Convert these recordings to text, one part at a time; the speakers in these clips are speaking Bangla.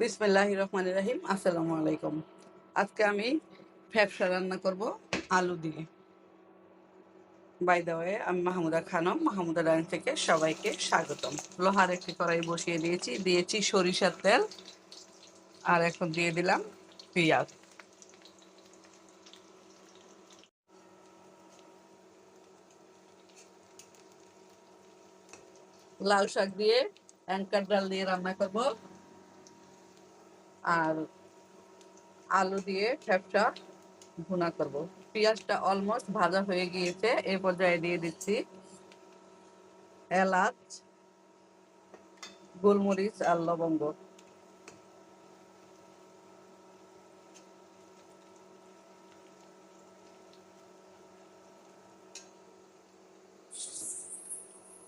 বিসমিল্লাহ রহমান রাহিম, আসসালামু আলাইকুম। আজকে আমি ফ্যাপসা রান্না করব আলু দিয়ে। বাই ওয়ে আমি মাহমুদা খানম, মাহমুদা ডাইন থেকে সবাইকে স্বাগতম। লোহার একটি কড়াই বসিয়ে দিয়েছি দিয়েছি সরিষার তেল, আর এখন দিয়ে দিলাম পেঁয়াজ। লাল শাক দিয়ে অ্যাঙ্কার ডাল দিয়ে রান্না করব। আর আলু দিয়ে ফ্যাপসা ভুনা করব। পেঁয়াজটা অলমোস্ট ভাজা হয়ে গিয়েছে এই পর্যায়ে দিয়ে দিচ্ছি এলাচ, গোলমরিচ আর লবঙ্গ।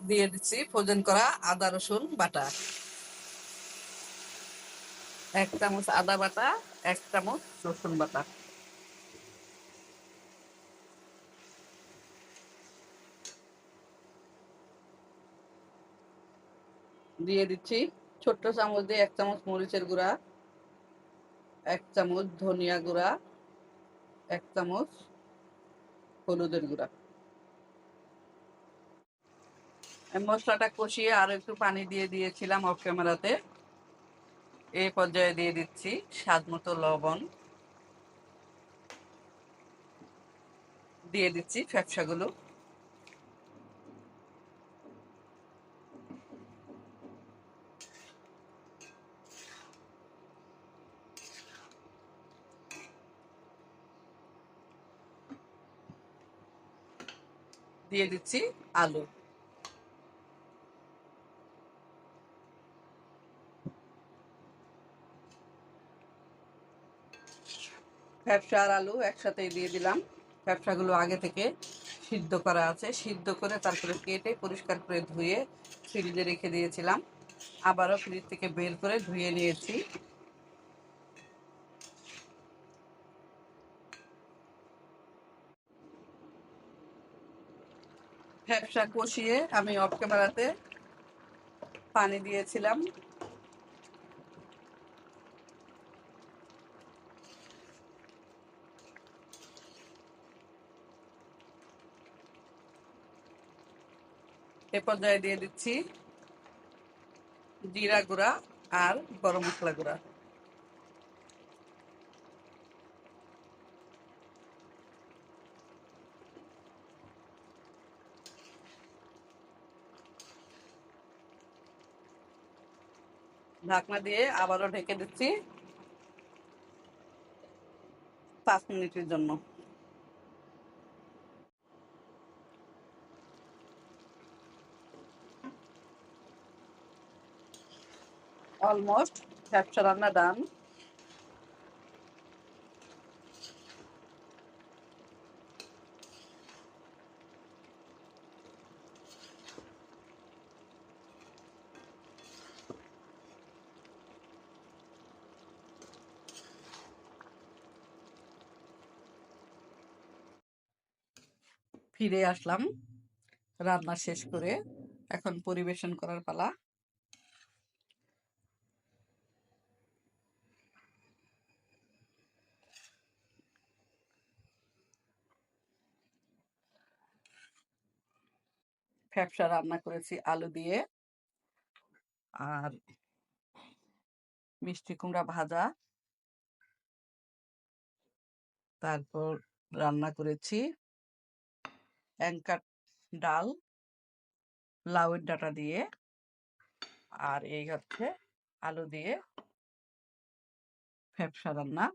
দিয়ে দিচ্ছি ফোজন করা আদা রসুন বাটা। এক চামচ আদা বাটা, এক চামচ রসুন বাটা। দিয়ে দিচ্ছি ছোট্ট চামচ দিয়ে এক চামচ মরিচের গুঁড়া, এক চামচ ধনিয়া গুঁড়া, এক চামচ হলুদের গুঁড়া। মশলাটা কষিয়ে আরও একটু পানি দিয়ে দিয়েছিলাম অফ ক্যামেরাতে এই পর্যায়ে দিয়ে দিচ্ছি স্বাদ মতো লবণ। দিয়ে দিচ্ছি ফ্যাপসাগুলো। দিয়ে দিচ্ছি আলু। ফ্যাপসা আর আলু একসাথেই দিয়ে দিলাম। ফ্যাপসাগুলো আগে থেকে সিদ্ধ করা আছে। সিদ্ধ করে তারপরে কেটে পরিষ্কার করে ধুয়ে ফ্রিজে রেখে দিয়েছিলাম। আবারও ফ্রিজ থেকে বের করে ধুয়ে নিয়েছি। ফ্যাপসা কষিয়ে আমি অফ ক্যামেরাতে পানি দিয়েছিলাম। এ পর্যায়ে দিয়ে দিচ্ছি জিরা গুঁড়া আর গরম মশলা গুঁড়া। ঢাকনা দিয়ে আবারও ঢেকে দিচ্ছি পাঁচ মিনিটের জন্য। অলমোস্ট ব্যবসা রান্না ডান ফিরে আসলাম। রান্না শেষ করে এখন পরিবেশন করার পালা। ফ্যাপসা রান্না করেছি আলু দিয়ে। আর মিষ্টি কুমড়া ভাজা। তারপর রান্না করেছি অ্যাঙ্কার ডাল, লাউয়ের ডাটা দিয়ে। আর এই হচ্ছে আলু দিয়ে ফ্যাপসা রান্না।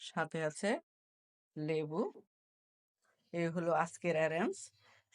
সাথে আছে লেবু। এই হলো আজকের অ্যারেঞ্জ।